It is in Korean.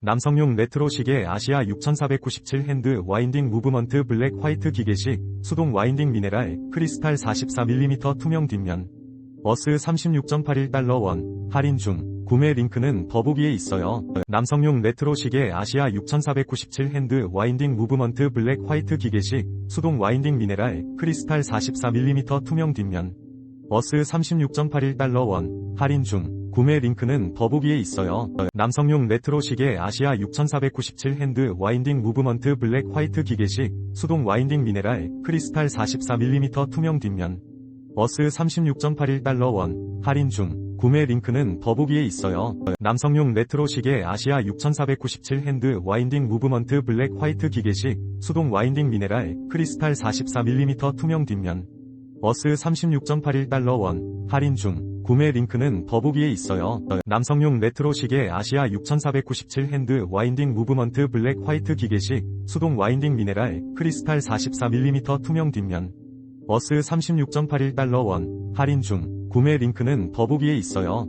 남성용 레트로 시계 아시아 6497 핸드 와인딩 무브먼트 블랙 화이트 기계식 수동 와인딩 미네랄 크리스탈 44mm 투명 뒷면. 어스 36.81달러 원. 할인 중. 구매 링크는 더보기에 있어요. 남성용 레트로 시계 아시아 6497 핸드 와인딩 무브먼트 블랙 화이트 기계식 수동 와인딩 미네랄 크리스탈 44mm 투명 뒷면. 어스 36.81달러 원. 할인 중 구매 링크는 더보기에 있어요. 남성용 레트로 시계 아시아 6497 핸드 와인딩 무브먼트 블랙 화이트 기계식 수동 와인딩 미네랄 크리스탈 44mm 투명 뒷면 어스 36.81달러 원 할인 중 구매 링크는 더보기에 있어요. 남성용 레트로 시계 아시아 6497 핸드 와인딩 무브먼트 블랙 화이트 기계식 수동 와인딩 미네랄 크리스탈 44mm 투명 뒷면 어스 36.81달러 원 할인 중 구매 링크는 더보기에 있어요. 남성용 레트로 시계 아시아 6497 핸드 와인딩 무브먼트 블랙 화이트 기계식 수동 와인딩 미네랄 크리스탈 44mm 투명 뒷면 어스 36.81달러 원 할인 중 구매 링크는 더보기에 있어요.